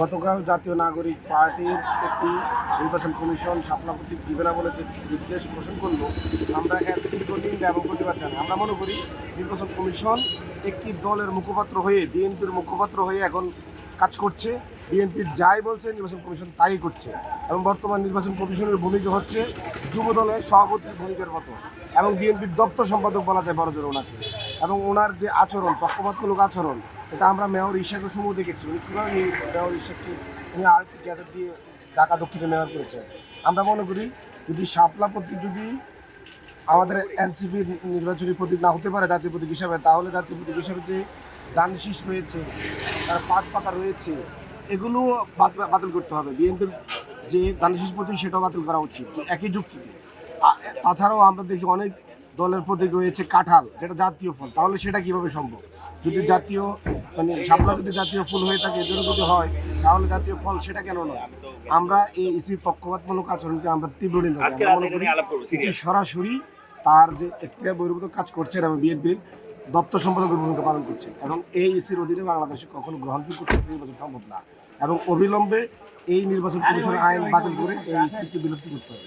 গতকাল জাতীয় নাগরিক পার্টির একটি নির্বাচন কমিশন শাপলা দিবে না বলে যে নির্দেশ পোষণ করল। আমরা তীব্র নিন্দা এবং প্রতিবাদ জানাই। আমরা মনে করি নির্বাচন কমিশন একটি দলের মুখপাত্র হয়ে ডিএনপির মুখপাত্র হয়ে এখন কাজ করছে। বিএনপি যাই বলছে, নির্বাচন কমিশন তাই করছে। এবং বর্তমান নির্বাচন কমিশনের ভূমিকা হচ্ছে যুব দলের সভাপতির ভূমিকার মতো। এবং বিএনপির দপ্তর সম্পাদক বলা যায় বড় জোর ওনাকে। এবং ওনার যে আচরণ, পক্ষপাতমূলক আচরণ এটা আমরা মেয়র ইশাকের সময় দেখেছি। উনি কীভাবে মেয়র ইশাককে উনি আর একটি গ্যাজেট দিয়ে ঢাকা, দক্ষিণে মেয়র করেছেন। আমরা মনে করি, যদি শাপলা প্রতীক যদি আমাদের এনসিপির নির্বাচনী প্রতীক না হতে পারে জাতীয় প্রতীক হিসাবে, তাহলে জাতীয় প্রতীক হিসাবে যে দান শীষ রয়েছে, তার পাত পাতা রয়েছে, এগুলো বাত- বাতিল করতে হবে। বিএনপির যে দান শীষ প্রতীক, সেটাও বাতিল করা উচিত, একই যুক্তিতে। তাছাড়াও আমরা দেখছি অনেক দলের প্রতীক রয়েছে কাঁঠাল যেটা জাতীয় ফল। তাহলে সেটা কীভাবে সম্ভব? যদি জাতীয় মানে শাপলা যদি জাতীয় ফুল হয়ে থাকে এদেরও যদি হয় তাহলে জাতীয় ফল সেটা কেন নয়? আমরা এই ইসির পক্ষপাতমূলক আচরণকে আমরা তীব্র নিন্দা সরাসরি তার যে একটা বহির্ভূত কাজ করছেন এবং বিএনপির দপ্তর সম্পাদকের ভূমিকা পালন করছে এবং এই ইসির অধীনে বাংলাদেশে কখনো গ্রহণযোগ্য সুষ্ঠু নির্বাচন সম্ভব না। এবং অবিলম্বে এই নির্বাচন কমিশনের আইন বাতিল করে এই ইসিকে বিলুপ্তি করতে হবে।